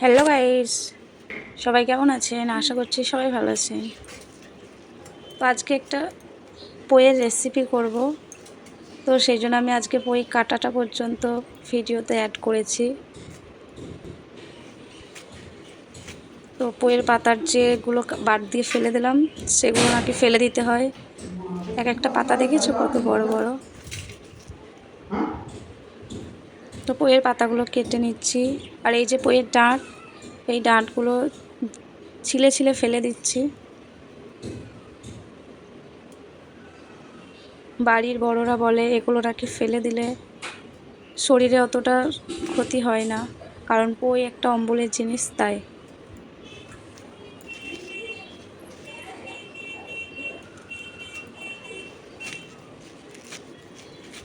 Hello guys সবাই কেমন আছেন? আশা করছি সবাই ভালো আছেন। তো আজকে একটা পইয়ের রেসিপি করব। তো সেই জন্য আমি আজকে পই কাটাটা পর্যন্ত ভিডিওতে অ্যাড করেছি। তো পইয়ের পাতার যেগুলো বাদ দিয়ে ফেলে দিলাম, সেগুলো নাকি ফেলে দিতে হয়। এক একটা পাতা দেখেছ কত বড় বড়? তো পইয়ের পাতাগুলো কেটে নিচ্ছি। আর এই যে পইয়ের ডাঁট, এই ডাঁটগুলো ছিলে ছিলে ফেলে দিচ্ছি। বাড়ির বড়রা বলে এগুলো নাকি ফেলে দিলে শরীরে অতটা ক্ষতি হয় না। কারণ পই একটা অম্বলের জিনিস, তাই।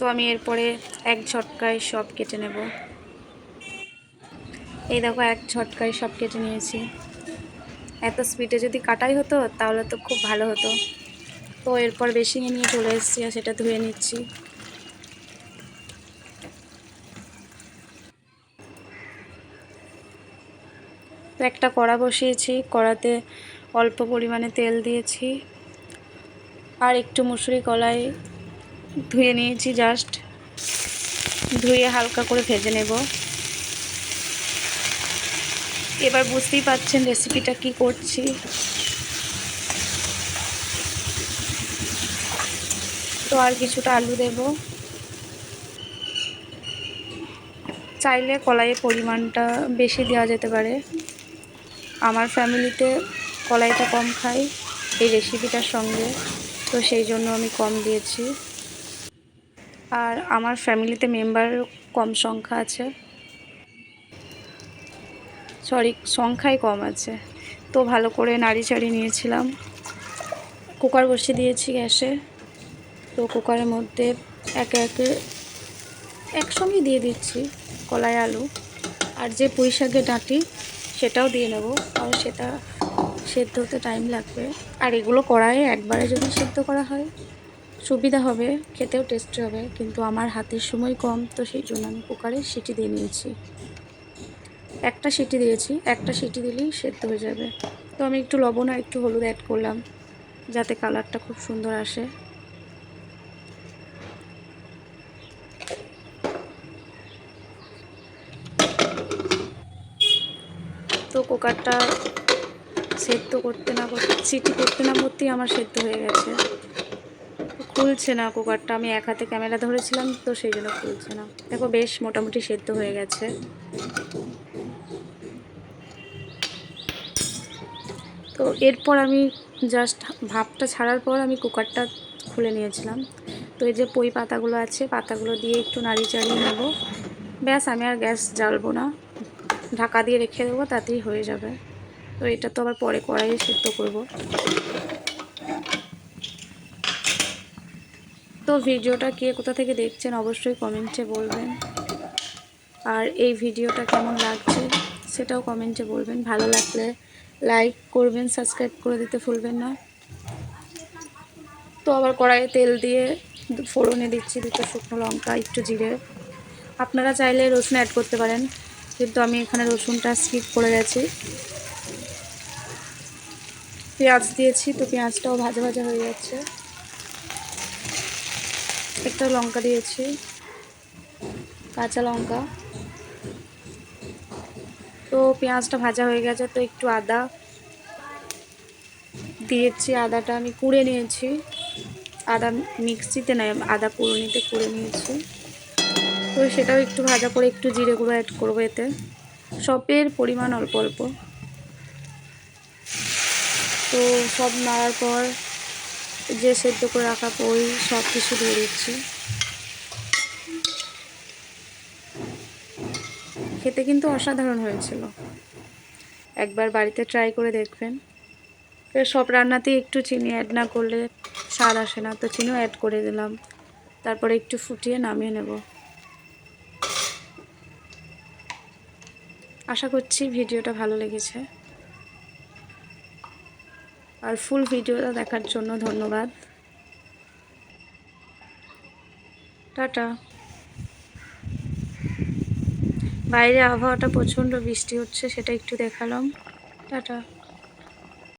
তো আমি এরপরে এক ঝটকায় সব কেটে নেব। এই দেখো, এক ঝটকায় সব কেটে নিয়েছি। এত স্পিডে যদি কাটাই হতো, তাহলে তো খুব ভালো হতো। তো এরপর বেশিঙে নিয়ে চলে এসেছি আর সেটা ধুয়ে নিচ্ছি। একটা কড়া বসিয়েছি, কড়াতে অল্প পরিমাণে তেল দিয়েছি। আর একটু মুসুরি কলাই ধুয়ে নিয়েছি জাস্ট। ধুয়ে হালকা করে ভেজে নেব। এবার বুঝতেই পাচ্ছেন রেসিপিটা কি করছি। তো আর কিছুটা আলু দেব। চাইলে কলাইয়ের পরিমাণটা বেশি দেওয়া যেতে পারে। আমার ফ্যামিলিতে কলাইটা কম খাই এই রেসিপিটার সঙ্গে। তো সেই জন্য আমি কম দিয়েছি। আর আমার ফ্যামিলিতে মেম্বার কম সংখ্যা আছে। সরি সংখ্যাই কম আছে। তো ভালো করে নাড়ি চাড়ি নিয়েছিলাম। কুকার বসিয়ে দিয়েছি গ্যাসে। তো কুকারের মধ্যে একে একে একসঙ্গে দিয়ে দিচ্ছি কলাই, আলু। আর যে পুঁই শাকের ডাঁটি, সেটাও দিয়ে নেব। কারণ সেটা সেদ্ধ হতে টাইম লাগবে। আর এগুলো কড়াইয়ে একবারে যদি সেদ্ধ করা হয় সুবিধা হবে, খেতেও টেস্টি হবে, কিন্তু আমার হাতের সময় কম, তো সেই জন্য আমি কুকারে সিটি দিয়ে নিয়েছি। একটা সিটি দিয়েছি, একটা সিটি দিলেই সেদ্ধ হয়ে যাবে। তো আমি একটু লবণ আর একটু হলুদ অ্যাড করলাম, যাতে কালারটা খুব সুন্দর আসে। তো কুকারটা সেদ্ধ করতে না করতে, সিটি করতে না করতেই আমার সেদ্ধ হয়ে গেছে। খুলছে না কুকারটা। আমি এক হাতে ক্যামেরা ধরেছিলাম, তো সেই জন্য খুলছে না। দেখো বেশ মোটামুটি সেদ্ধ হয়ে গেছে। তো এরপর আমি জাস্ট ভাপটা ছাড়ার পর আমি কুকারটা খুলে নিয়েছিলাম। তো এই যে পই পাতাগুলো আছে, পাতাগুলো দিয়ে একটু নাড়ি চাড়িয়ে নেব। ব্যাস, আমি আর গ্যাস জ্বালবো না। ঢাকা দিয়ে রেখে দেবো, তাতেই হয়ে যাবে। তো এটা তো আবার পরে কড়াইয়ে সেদ্ধ করব। তো ভিডিওটা কে কোথা থেকে দেখছেন অবশ্যই কমেন্টে বলবেন। আর এই ভিডিওটা কেমন লাগছে সেটাও কমেন্টে বলবেন। ভালো লাগলে লাইক করবেন, সাবস্ক্রাইব করে দিতে ভুলবেন না। তো আবার কড়াইয়ে তেল দিয়ে ফোড়নে দিচ্ছি দুটো শুকনো লঙ্কা, একটু জিরে। আপনারা চাইলে রসুন অ্যাড করতে পারেন, কিন্তু আমি এখানে রসুনটা স্কিপ করে গেছি। পেঁয়াজ দিয়েছি, তো পেঁয়াজটাও ভাজা ভাজা হয়ে যাচ্ছে। একটা লঙ্কা দিয়েছি। কাঁচা লঙ্কা। তো পেঁয়াজটা ভাজা হয়ে গেছে, তো একটু আদা দিয়েছি। আদাটা আমি কুড়ে নিয়েছি। আদা মিক্সিতে নয় আদা কুড়ুনিতে কুড়ে নিয়েছি। তো সেটাও একটু ভাজা করে একটু জিরে গুঁড়ো অ্যাড করব এতে। সবের পরিমাণ অল্প অল্প। তো সব নাড়ার পর যে সেদ্ধ করে রাখা পই সব কিছু দিয়ে দিচ্ছি। খেতে কিন্তু অসাধারণ হয়েছিল। একবার বাড়িতে ট্রাই করে দেখবেন। সব রান্নাতেই একটু চিনি অ্যাড না করলে স্বাদ আসে না, তো চিনিও অ্যাড করে দিলাম। তারপরে একটু ফুটিয়ে নামিয়ে নেব। আশা করছি ভিডিওটা ভালো লেগেছে। আর ফুল ভিডিওটা দেখার জন্য ধন্যবাদ। টাটা। বাইরে আবহাওয়াটা প্রচণ্ড বৃষ্টি হচ্ছে, সেটা একটু দেখালাম। টাটা।